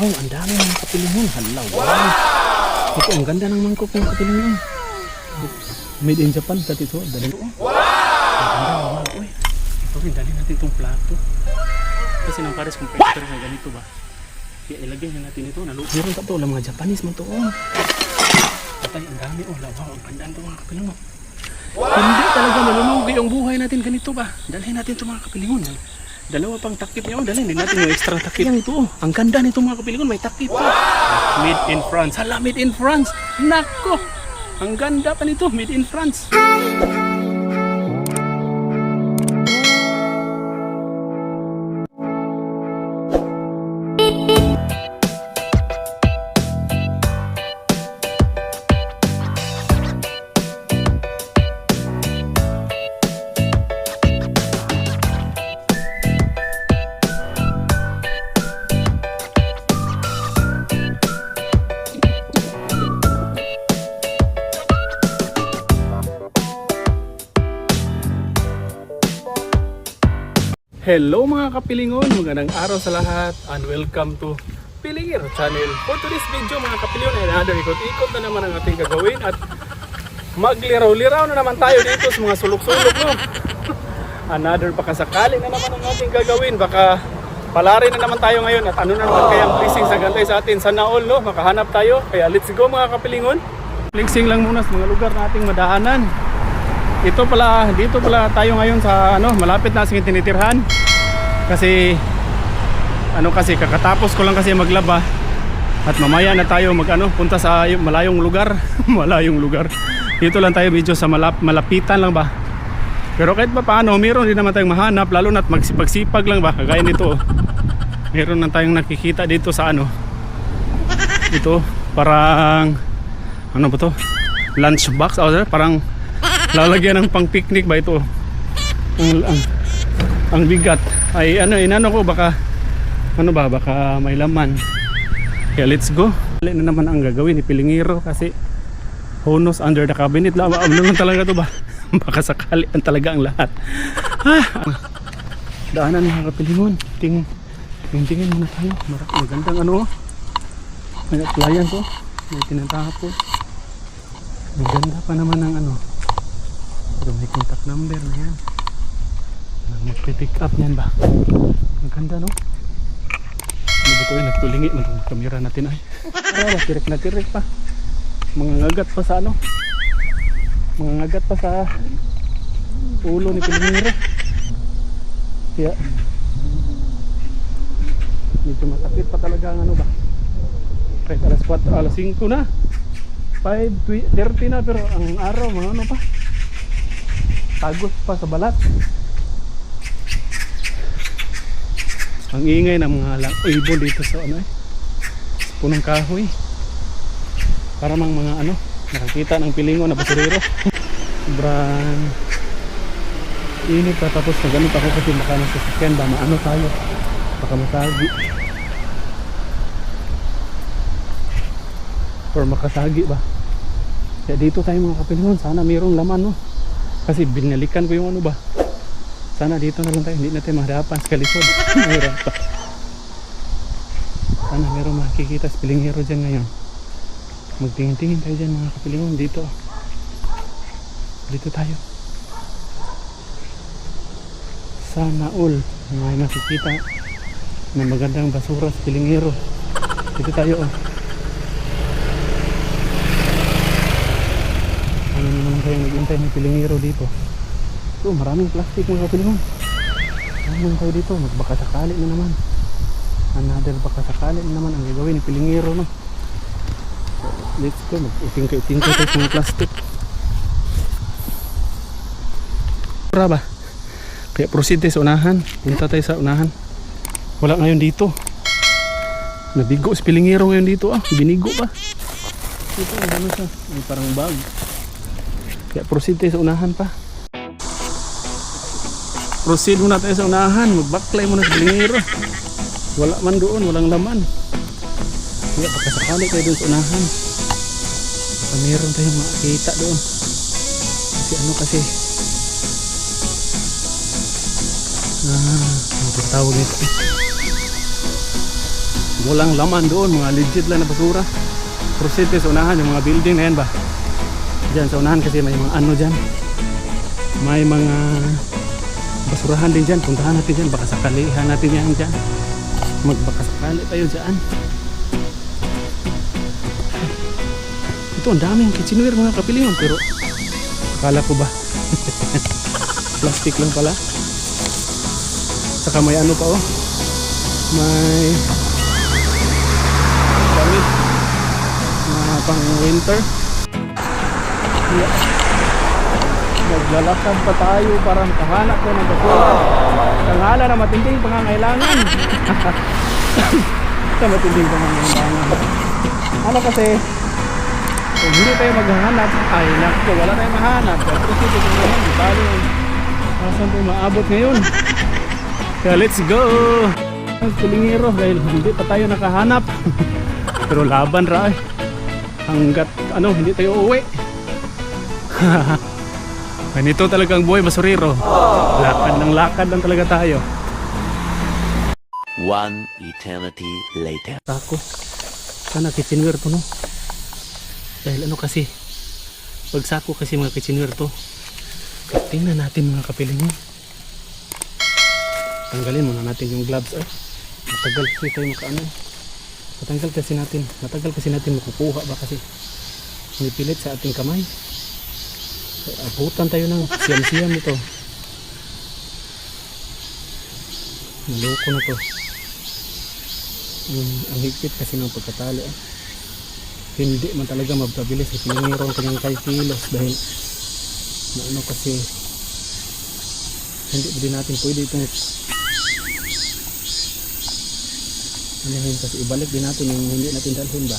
Wow, ang dami ng kapilingon. Hala, wow. Ito, ang ganda ng mangkok ng kapilingon. Made in Japan, dati ito. Dali. Wow! Ang ganda, wow. Uy, ito rin, dali natin itong plato. Kasi nang pares compressor na ganito ba? Kaya ilagay na natin ito. Nalu Meron pa ito, lang mga Japanese man ito. Oh. Patay, ang dami. Oh, wow, ang ganda ito mga kapilingon. Hindi talaga malulugi ang buhay natin ganito ba? Dalhin natin itong mga kapilingon. Dalawa pang takip niya. Oh, dalhin din natin yung extra takip. Yan ito. oh. Ang ganda nito mga kapilingon. May takip pa. Made in France. Hala, made in France. Nako. Ang ganda pa nito. Made in France. Hello mga kapilingon, magandang araw sa lahat and welcome to Pilingir Channel. For today's video mga kapilingon ay another ikot-ikot na naman ang ating gagawin at magliraw-liraw na naman tayo dito sa mga sulok-sulok no. another pakasakali na naman ang ating gagawin. Baka palari na naman tayo ngayon at ano na naman kayang blessing sa gantay sa atin. Sana all no, makahanap tayo. Kaya let's go mga kapilingon. Flexing lang muna sa mga lugar na ating madahanan. Ito pala, dito pala tayo ngayon sa ano, malapit na sa tinitirhan. Kasi ano kasi kakatapos ko lang kasi maglaba at mamaya na tayo mag ano, punta sa malayong lugar, malayong lugar. Dito lang tayo medyo sa malap, malapitan lang ba. Pero kahit pa paano, meron din naman tayong mahanap lalo na't magsipag-sipag lang ba kagaya nito. oh. Meron na tayong nakikita dito sa ano. Ito parang ano ba to? Lunch box o parang lalagyan ng pang picnic ba ito? Ang, ang, ang bigat. Ay ano inano ko baka ano ba baka may laman. Kaya let's go. Dali na naman ang gagawin ni Pilingiro kasi honors under the cabinet. Lang lang talaga to ba? Baka sakali ang talaga ang lahat. Ah, daanan mga kapilingon. Ting tingin muna tayo. Mar- magandang ano oh. may playan to may tinatapos ang ganda pa naman ng ano pero may contact number na yan. Nang Magpipick up niyan ba? Ang ganda no? Ano ba ito eh? Nagtulingi man itong kamera natin ay. Pero tirik na tirik pa. Mga ngagat pa sa ano? Mga ngagat pa sa ulo ni Pilimiro. Kaya medyo masakit pa talaga ang ano ba? Kahit alas 4, alas 5 na. 5.30 na pero ang araw mga ano pa tagos pa sa balat. Ang ingay ng mga lang ibon dito sa ano eh punong kahoy. Para mang mga ano nakakita ng pilingo na basurero. Sobrang init pa tapos na ganun ako kasi baka nasa sasakyan ba maano tayo. Baka masagi. Or makasagi ba? Kaya dito tayo mga kapilingon sana mayroong laman no kasi binalikan ko yung ano ba? Sana dito na lang tayo hindi natin mahirapan sa kalisod. Mahirap pa sana meron makikita sa pilinghero dyan ngayon. Magtingin-tingin tayo dyan mga kapilingon. Dito. Dito tayo. Sana all may makikita na magandang basura sa pilinghero dito tayo oh na naman kayo naghintay ng pilingiro dito so maraming plastic mga kapilingon ano kayo dito magbaka sakali na naman another baka sakali na naman ang gagawin ng pilingiro no so, let's go mag-utingkay-utingkay tayo mga plastic Pura ba? Kaya proceed tayo sa unahan. Punta tayo sa unahan. Wala ngayon dito. Nabigo si Pilingiro ngayon dito ah. Binigo pa. Ito, ano siya? May parang bag. Kaya proceed tayo sa unahan pa. Proceed muna tayo sa unahan. Magbaklay muna sa Bilingiro. Wala man doon, walang laman. Kaya pagkasakali tayo doon sa unahan. Baka meron tayong makikita doon. Kasi ano kasi. Ah, ano tawag ito? Walang laman doon, mga legit lang na basura. Proceed sa unahan, yung mga building na yan ba? Diyan sa unahan kasi may mga ano dyan. May mga basurahan din dyan. Puntahan natin dyan, baka sakalihan natin yan dyan. Magbaka sakali tayo dyan. Ito, ang daming kitchenware mga kapilingon. Pero, akala ko ba? Plastic lang pala. Saka may ano pa oh. May damit na pang winter. Naglalakad pa tayo para makahanap ko ng basura. Tanghala na matinding pangangailangan. Sa matinding pangangailangan. Ano kasi, kung hindi tayo maghahanap, ay naku, wala tayong mahanap. Kasi ito naman, di bali yun. Asan tayo maabot ngayon? Kaya let's go! Ang kulingero dahil hindi pa tayo nakahanap. Pero laban ra. Hanggat ano, hindi tayo uuwi. Ganito talaga ang buhay basurero. Lakad ng lakad lang talaga tayo. One eternity later. Tako. Sana kitchenware to no. Dahil ano kasi, pag sako kasi mga kitchenware to, tingnan natin mga kapilingon. Tanggalin muna natin yung gloves eh. Matagal kasi tayo makaano. Matanggal kasi natin, matagal kasi natin makukuha ba kasi pinipilit sa ating kamay. Abutan tayo ng siyam-siyam ito. Naloko na to. Mm, ang higpit kasi ng pagkatali eh. Hindi man talaga mapabilis sa pinangirong kanyang 5 kilos dahil na ano kasi hindi din natin pwede itong ano yun kasi ibalik din natin yung hindi natin dalhin ba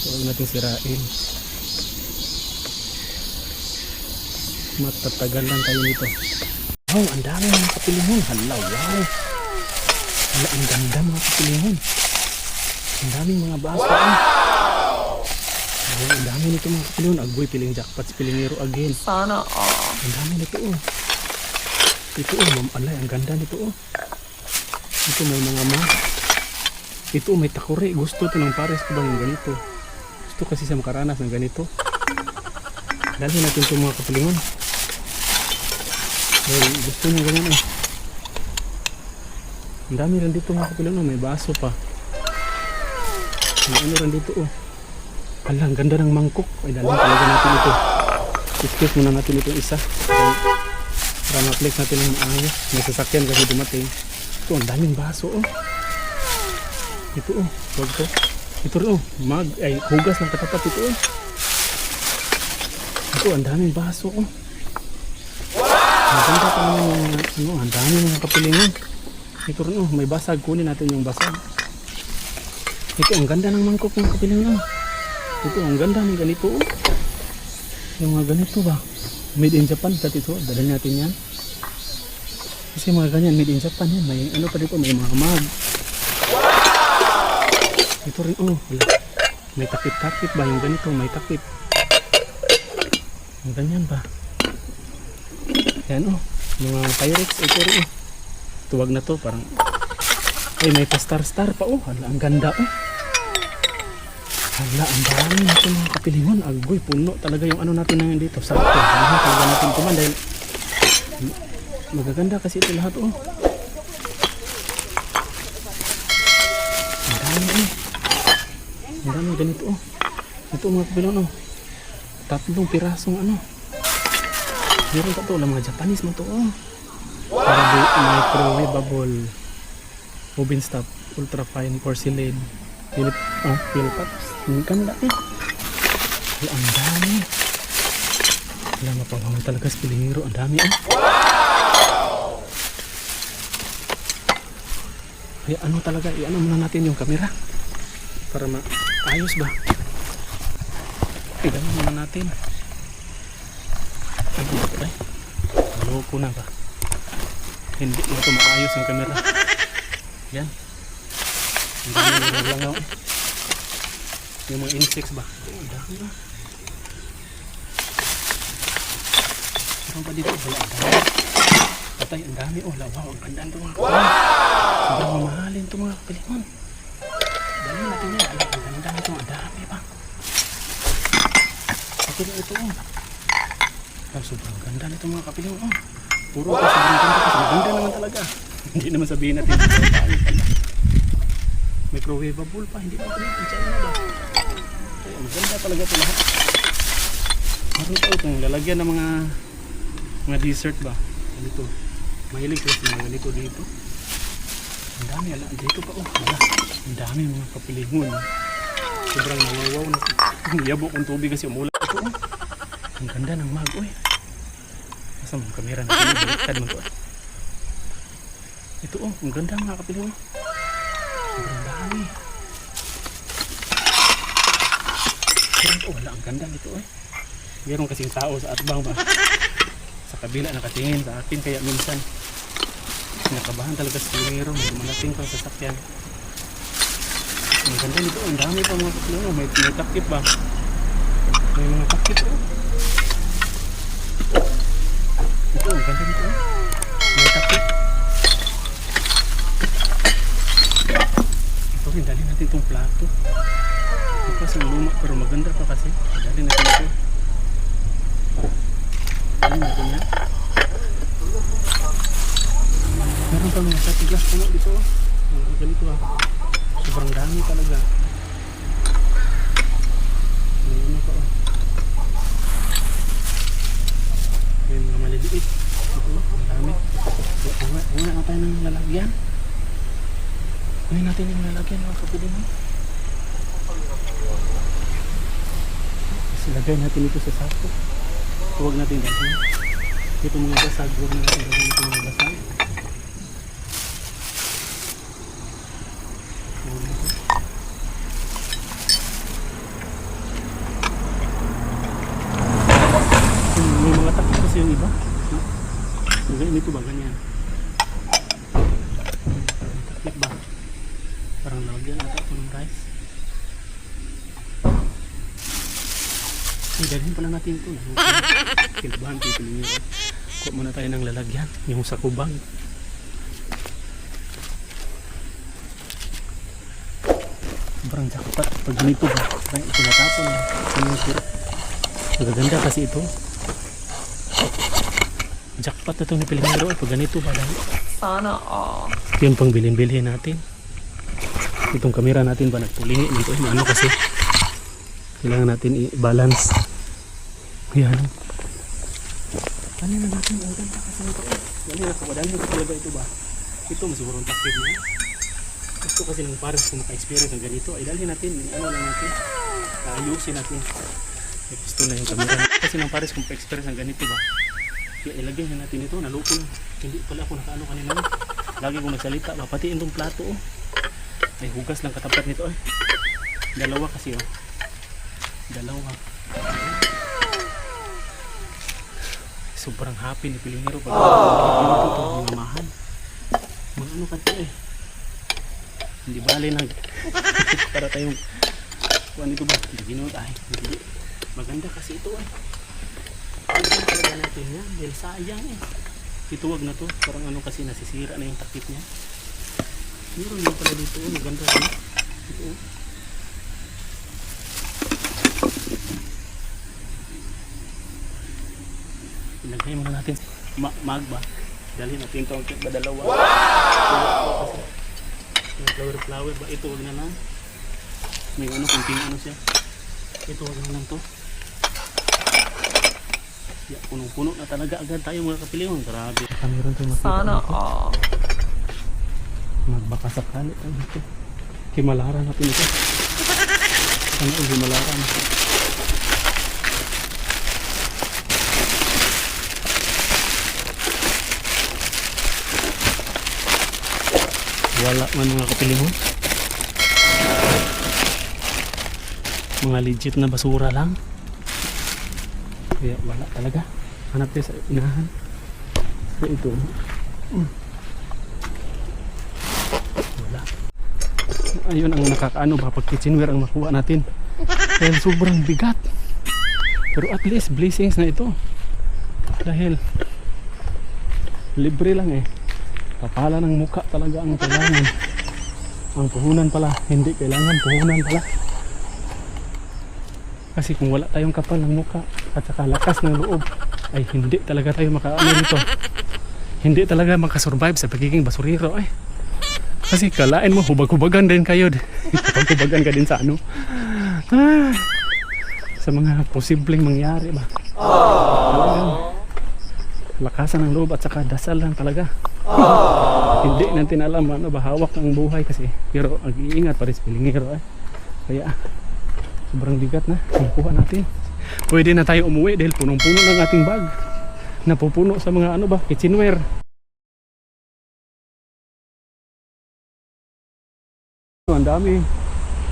huwag natin sirain matatagal lang tayo nito wow ang dami mga kapilingon hala wow hala ang ganda mga kapilingon ang daming mga baso wow! Oh, ang dami nito mga kapilingon agboy piling jackpot pilingero again Sana all. ang dami nito oh. Ito oh, ma'am, alay, ang ganda nito oh. Ito may mga ma. Ito oh, may takore. Gusto to ng pares ko ba yung ganito? Gusto kasi sa makaranas ng ganito. Dalhin natin ito mga kapalingon. Dahil gusto niya ganyan eh. Ang dami rin dito mga kapalingon. May baso pa. Ano rin dito oh. Ala, ang ganda ng mangkok. Ay, dalhin talaga natin ito. Skip muna natin itong isa. Dahil para ma-flex natin ng maayos. May sasakyan kasi dumating. Ito, ang daming baso oh. Ito oh, wag to. Ito rin oh, mag, ay hugas ng katapat ito oh. Ito, ang daming baso oh. Ang ganda pa naman yung, ano, ang dami mga kapilingan. Ito rin oh, may basag. Kunin natin yung basag. Ito, ang ganda ng mangkok ng kapilingan. Ito, ang ganda ng ganito oh. Yung mga ganito ba? Made in Japan, dati ito, dala natin yan. Kasi mga ganyan, made in Japan yan. May ano pa dito, may mga mag. Ito rin, oh, wala. May takip-takip ba yung ganito? May takip. Ang ganyan ba? Yan, oh. Mga Pyrex, ito rin, oh. Tuwag na to, parang, ay, may pa-star-star pa, oh. Hala, ang ganda, oh. Hala, ang dami nito mga kapilingon. Agoy, puno talaga yung ano natin na dito. Sarap to. Ano talaga natin kuman dahil magaganda kasi ito lahat, oh. Ang dami, oh. Ang dami ganito, oh. Ito mga kapilingon, oh. Tatlong pirasong ano. Meron pa to, lang mga Japanese mo to, oh. Para di- microwavable oven stop ultra fine porcelain. Philip oh Philips ang ganda eh. Ang dami. Wala mapabangan talaga sa pilingiro ang dami eh kaya ano talaga? I-ano muna natin yung camera para maayos ba? Tignan muna natin Laro ko na ba? Hindi na ito maayos ang camera. Yan. Hindi lang ako. Yung mga insects ba? Oh, dami ano ba? Meron pa dito. Wala, ang dami. Patay, ang dami. Oh, lawa. Oh, ang ganda ito mga kapal. Wow! Ang dami mahalin ito mga kapilingon. Dami natin yan. Ang ganda ito. Ang dami pa. Pati na ito. Oh. Ah, sobrang ganda nito mga kapiling oh. Puro ka sobrang ganda kasi maganda naman talaga. hindi naman sabihin natin. Microwavable pa, hindi pa ito? Kaya maganda talaga ito lahat. Meron pa itong lalagyan ng mga mga dessert ba? Ganito. Mahilig sa mga ganito dito. Ang dami, ala, dito pa oh. Ala, ang dami mga kapilingon. Sobrang nawawaw na. Ang yabo kong tubig kasi umulan ito oh. Ang ganda ng mag, oy. Nasa mga kamera natin, oh, baliktad mo ah. Ito oh, ang ganda mga kapilingon. Sobrang dami. Pero oh, wala, ang ganda nito eh. Meron kasing tao sa atbang ba? Sa kabila nakatingin sa akin kaya minsan nakabahan talaga sa tingero. May malating pang sasakyan. Ang ganda nito. Ang dami pa mga kaplano. May, may takip ba? May mga takip oh. Ito, ganda nito. May takip. Ito rin, dali natin itong plato. Ito kasi luma pero maganda pa kasi. Dali natin ito. Dali natin yan. Meron pa mga shot glass puno dito. oh. Mga ganito ah. Sobrang dami talaga. May ano pa oh. May mga maliliit. Ito, oh, ang dami. Uwi na tayo ng lalagyan. Uwi natin yung lalagyan mga kapatid mo. Ilagay natin ito sa sako. Huwag natin dalhin. Ito mga basag, huwag na natin dalhin ito mga basag. Huwag na ito. Yung May mga takip kasi yung iba. Ganyan ito ba? Ganyan. Takip ba? Parang lagyan ata ito ng rice. Ay, dalhin pala natin ito. Kinabahan ko ito ninyo. Kuha muna tayo ng lalagyan. Yung sa kubang. Sobrang jackpot. Pag ganito ba? Parang ito natapon. Ano ito? Magaganda kasi ito. Jackpot na ito ni Pilingero. Pag ganito ba? Dahil Sana all. yung pang bilhin-bilhin natin. Itong kamera natin ba nagpulingi nito? Ano kasi? Kailangan natin i-balance. Yan. Ano na natin? Ang ganda kasi nito. eh. Dali na na ko talaga ito ba? Ito masigurong takip niya. Gusto kasi ng parents kung maka-experience ng ganito. Ay dali natin. Ano lang natin. Ayusin natin. Ay, gusto na yung kamera. Kasi ng pares kung pa-experience ng ganito ba? Kaya ilagay na natin ito. Naloko na. Hindi pala ako nakaano kanina. Lagi ko nagsalita ba? Pati itong plato oh. May hugas lang katapat nito eh. Dalawa kasi oh. Dalawa. Sobrang happy ni Pilingero pag oh. ito mga mahal. Mga ano ka to eh. Hindi bali nag para tayong kuha nito ba? Hindi ginod ay. Hindi. Maganda kasi ito eh. Hindi talaga natin yan. Dahil sayang eh. Ito wag na to. Parang ano kasi nasisira na yung takip niya. Meron din pala dito. oh, Maganda rin. Ito. Ilagay muna natin ma magba. Dali natin ito ang ba dalawa. Wow! Flower flower ba? Ito wag na lang. May ano kunting ano siya. Ito wag na lang to. Ya, punong-puno na talaga agad tayo mga kapiliwan. Grabe. Meron tayo makita Sana all. Magbaka sakali. Himalaran natin ito. Ano ang himalaran? Wala man mga kapilingon. Mga legit na basura lang. Kaya wala talaga. Hanap tayo sa inahan. So ito. Wala. Ayun ang nakakaano ba pag kitchenware ang makuha natin. Dahil sobrang bigat. Pero at least blessings na ito. Dahil libre lang eh. Kapala ng muka talaga ang kailangan. Ang puhunan pala, hindi kailangan puhunan pala. Kasi kung wala tayong kapal ng muka at saka lakas ng loob, ay hindi talaga tayo makaano dito. Hindi talaga makasurvive sa pagiging basurero ay. Kasi kalain mo, hubag-hubagan din kayo. Hubag-hubagan ka din sa ano. Ah, sa mga posibleng mangyari ba. Talagang lakasan ng loob at saka dasal lang talaga. Hindi natin alam ano ba hawak ang buhay kasi pero mag-iingat pa rin pilingero eh. Kaya sobrang bigat na nakuha natin. Pwede na tayo umuwi dahil punong-puno ng ating bag. Napupuno sa mga ano ba, kitchenware. Ang dami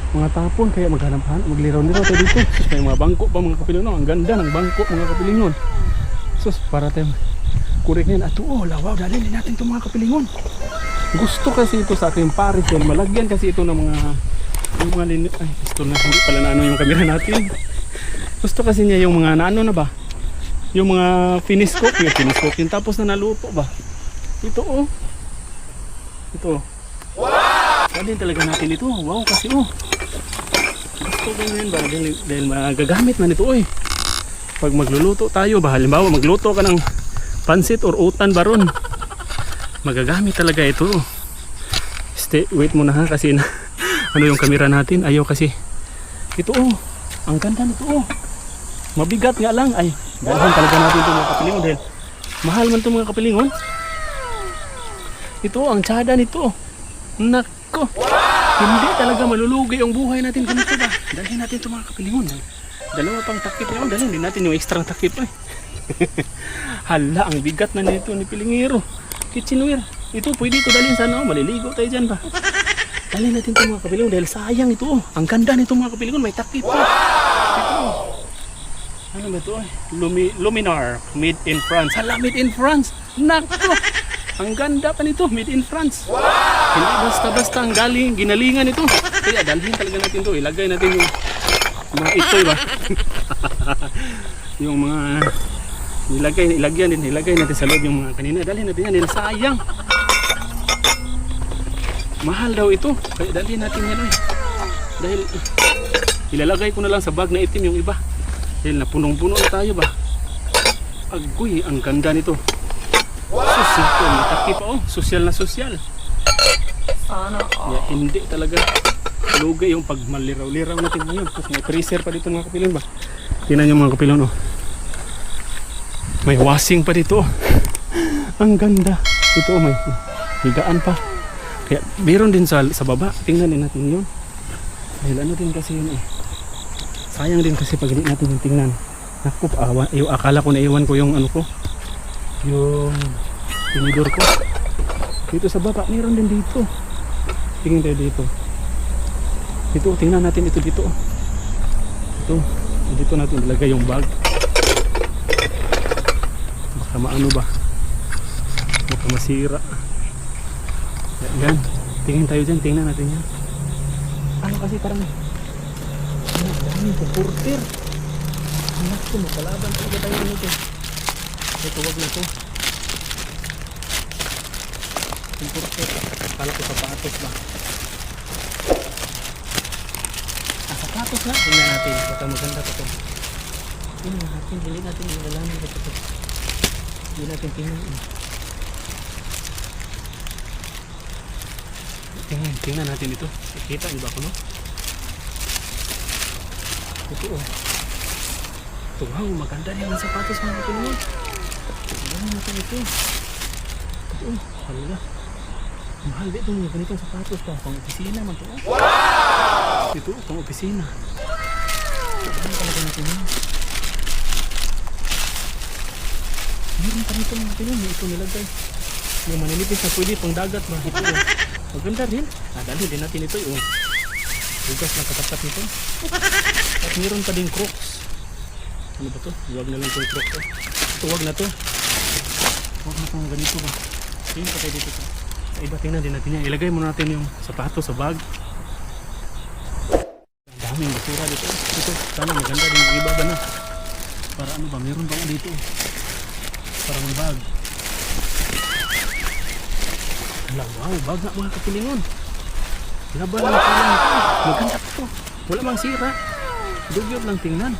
mga tapon kaya maghanap-hanap magliraw-liraw tayo dito. May mga bangko pa mga kapilingon. Ang ganda ng bangko mga kapilingon. Sus, para tayo kurik ngayon. Ato, oh, lawaw, dalhin natin itong mga kapilingon. Gusto kasi ito sa aking paris dahil malagyan kasi ito ng mga yung mga lin ay pistol na hindi pala na ano yung camera natin. Gusto kasi niya yung mga naano na ba? Yung mga finish cook yung finish cooking tapos na naluto ba? Ito oh. Ito. Wow! Din talaga natin ito. Wow kasi oh. Gusto ko yun ba? Dahil, dahil magagamit man ito eh pag magluluto tayo ba? Halimbawa magluto ka ng pansit or utan baron magagamit talaga ito. Stay wait muna ha kasi na, ano yung camera natin? Ayaw kasi. Ito oh. Ang ganda nito oh. Mabigat nga lang. Ay dalhin talaga natin itong mga kapilingon dahil mahal man itong mga kapilingon ito ang tsada nito. Nako. Hindi talaga malulugi ang buhay natin ganito ba? Dalhin natin itong mga kapilingon dalawa pang takip naman dalhin din natin yung extra takip eh hala ang bigat na nito ni pilingero kitchenware ito pwede ito dalhin sana oh, maliligo tayo dyan ba dalhin natin itong mga kapilingon dahil sayang ito oh. ang ganda nito mga kapilingon may takip pa ito oh. Ano ba ito? Lumi, Luminar, made in France. Hala, made in France. Nako! Ang ganda pa nito, made in France. Hindi basta-basta ang galing, ginalingan ito. Kaya dalhin talaga natin ito. Ilagay natin yung mga itoy ba? yung mga ilagay, ilagyan din, ilagay natin sa loob yung mga kanina. Dalhin natin yan, sayang. Mahal daw ito. Kaya dalhin natin yan eh. Dahil ilalagay ko na lang sa bag na itim yung iba. Dahil napunong-puno na tayo ba? Agoy, ang ganda nito. Sus, ito, mataki pa oh. Sosyal na sosyal. Sana Yeah, hindi talaga lugay yung pag maliraw-liraw natin ngayon. Tapos may freezer pa dito mga kapilon ba? Tingnan nyo mga kapilon oh. May washing pa dito. Ang ganda. Ito oh, may higaan pa. Kaya meron din sa, sa baba. Tingnan din natin yun. Dahil ano din kasi yun eh. Sayang din kasi pag hindi natin yung tingnan. Naku, awa, yung akala ko na iwan ko yung ano ko. Yung tinidor ko. Dito sa baba, meron din dito. Tingin tayo dito. Dito, tingnan natin ito dito. Ito, dito natin ilagay yung bag. Baka maano ba? Baka masira. Yan, tingin tayo dyan, tingnan natin yan. Ano kasi parang ano, dami sa porter. Naku, makalaban talaga tayo nito. Ito, wag na to. Yung porter, akala ko sapatos ba? Ah, sapatos na. Tingnan natin, baka maganda pa to. Tingnan natin, hindi natin ilalaman ba ito. Hindi natin tingnan. eh. Tingnan, tingnan natin ito. Nakita niyo ba ako no? Ito oh. Ito wow, maganda rin ang sapatos mga kapilungan. Tingnan natin ito. Ito oh, hala. Mahal dito mga ganitong sapatos pa. Pang opisina man to. oh. Ito, oh, pang opisina. Tingnan talaga natin yun. Meron pa rito mga kapilungan. Ito nilagay. Yung maninipis na pwede pang dagat? Ito oh. Maganda rin. Ah, dali din natin ito yung bugas na katapat nito. At meron pa din crocs. Ano ba to? Huwag na lang itong crocs. Oh. Ito wag na to. Huwag na itong ganito ba? Tingin pa tayo dito. Sa iba tingnan din natin yan. Ilagay muna natin yung sapato sa bag. Ang daming basura dito. Ito, sana maganda din yung iba ba na. Para ano ba? Meron ba dito? Parang bag. Hala, wow, bag na mga kapilingon. Laban na ito. Maganda to. Wala mang sira. Dugyot lang tingnan.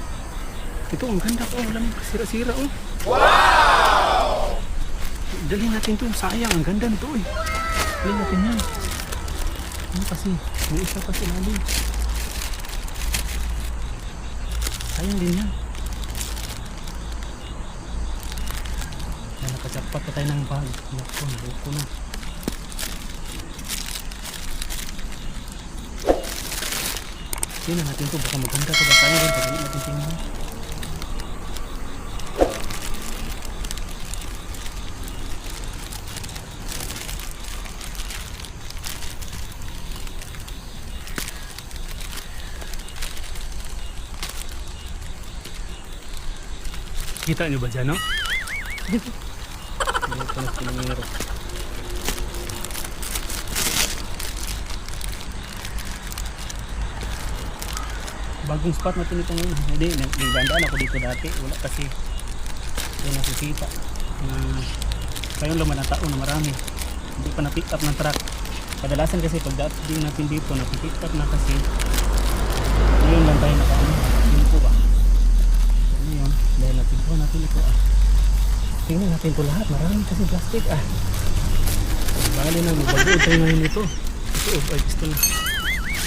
Ito, ang ganda ko. Wala mong sira-sira oh. Wow! Dalhin natin to. Sayang, ang ganda nito eh. Dalhin natin yan. Ano kasi? May isa pa si Lali. Sayang din yan. Nakajakpat pa tayo ng bag. Naku, nabuko na. Tingnan natin to. Baka maganda to. Baka sayang din. Pag natin tingnan. Kita nyo ba dyan, no? Na pinangiro. Bagong spot natin ito ngayon. Hindi, nagdandaan ako dito dati. Wala kasi hindi nakikita. Uh, kayong laman ng tao na marami. Hindi pa na-pick up ng truck. Kadalasan kasi pag dating natin dito, na-pick up na kasi ngayon lang tayo nakaano. Yun po ba? Ano yun? Dahil natin po natin ito ah. Tingnan natin po lahat. Marami kasi plastic ah. Bali na, magbagood tayo ngayon ito. Ito, oh, ay gusto na.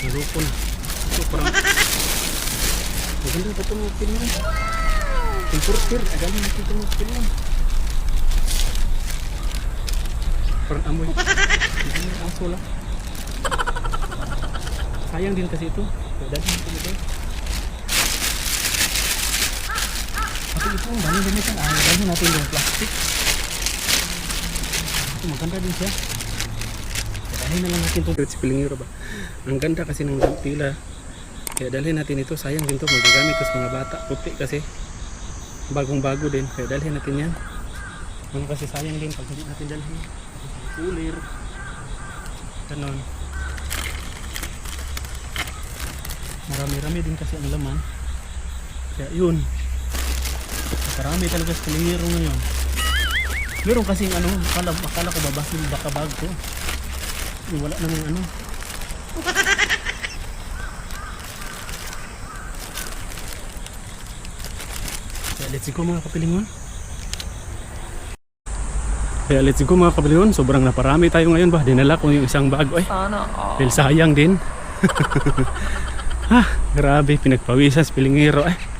Naluko na. Ito parang... Maganda pa ito mga pinuan. Importer, agalin natin ito mga pinuan. Parang amoy. Na aso lang. Sayang din kasi ito. Dahil natin ito. Pati ito, ang dami yan. Ah, dahil natin yung plastic. Ito, maganda din siya. Dahil na lang natin itong si Pilingiro ba? Ang ganda kasi ng tila. Kaya dalhin natin ito. Sayang din ito. Magagamit ito sa mga bata. Puti kasi. Bagong bago din. Kaya dalhin natin yan. Ano kasi sayang din pag hindi natin dalhin. Kulir. Ganon. Marami-rami din kasi ang laman. Kaya yun. Marami talaga sa Pilingiro ngayon. Meron kasing ano, akala, akala ko babasin baka bag ko. Eh, wala namang ano. Kaya let's go mga kapilingon. Kaya let's go mga kapilingon. Sobrang naparami tayo ngayon ba? Dinala ko yung isang bago eh. Sana. Dahil sayang din. ah, grabe. Pinagpawisan sa pilingiro eh.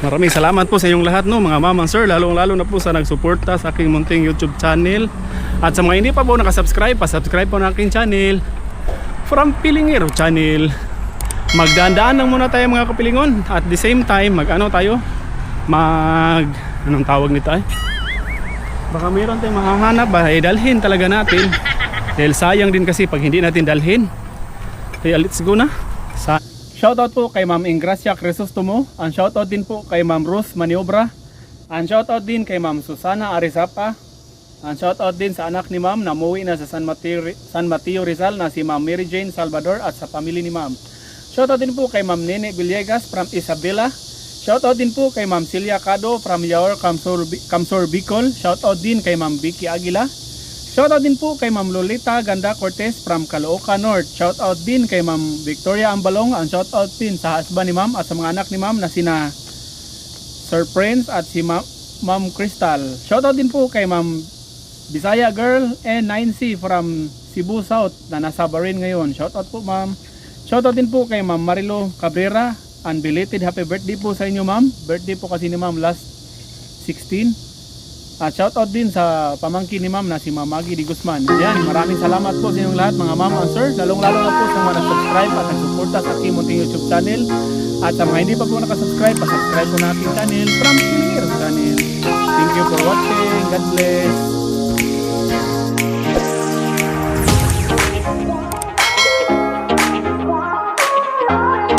Maraming salamat po sa inyong lahat no mga mamang sir. Lalong lalo na po sa nagsuporta sa aking munting YouTube channel. At sa mga hindi pa po nakasubscribe pa-subscribe po na aking channel. From Pilingiro channel. Magdaan-daan lang muna tayo mga kapilingon. At the same time mag ano tayo? Mag anong tawag nito ay baka mayroon tayong mahahanap ba eh dalhin talaga natin. Dahil sayang din kasi pag hindi natin dalhin. Kaya let's go na Shoutout po kay Ma'am Ingracia Crisostomo. Ang shoutout din po kay Ma'am Ruth Maniobra. Ang shoutout din kay Ma'am Susana Arizapa. Ang shoutout din sa anak ni Ma'am na umuwi na sa San Mateo, San Mateo Rizal na si Ma'am Mary Jane Salvador at sa pamilya ni Ma'am. Shoutout din po kay Ma'am Nene Villegas from Isabela. Shoutout din po kay Ma'am Celia Cado from Yaor, Kamsor, Kamsor Bicol. Shoutout din kay Ma'am Vicky Aguila. Shoutout din po kay Ma'am Lolita Ganda Cortez from Caloocan North. Shoutout din kay Ma'am Victoria Ambalong. Ang shoutout din sa husband ni Ma'am at sa mga anak ni Ma'am na sina Sir Prince at si Ma'am, Ma'am Crystal. Shoutout din po kay Ma'am Bisaya Girl and 9C from Cebu South na nasa Bahrain ngayon. Shoutout po Ma'am. Shoutout din po kay Ma'am Marilo Cabrera. Unbelated happy birthday po sa inyo Ma'am. Birthday po kasi ni Ma'am last 16. At shoutout din sa pamangkin ni ma'am na si Ma'am Maggie Di Guzman. Yan, maraming salamat po sa inyong lahat mga ma'am and sir. Lalong lalo na po sa mga nag-subscribe at nag-suporta sa aking munting YouTube channel. At sa mga hindi pa po nakasubscribe, pa-subscribe po na aking channel from Pilingiro channel. Thank you for watching. God bless.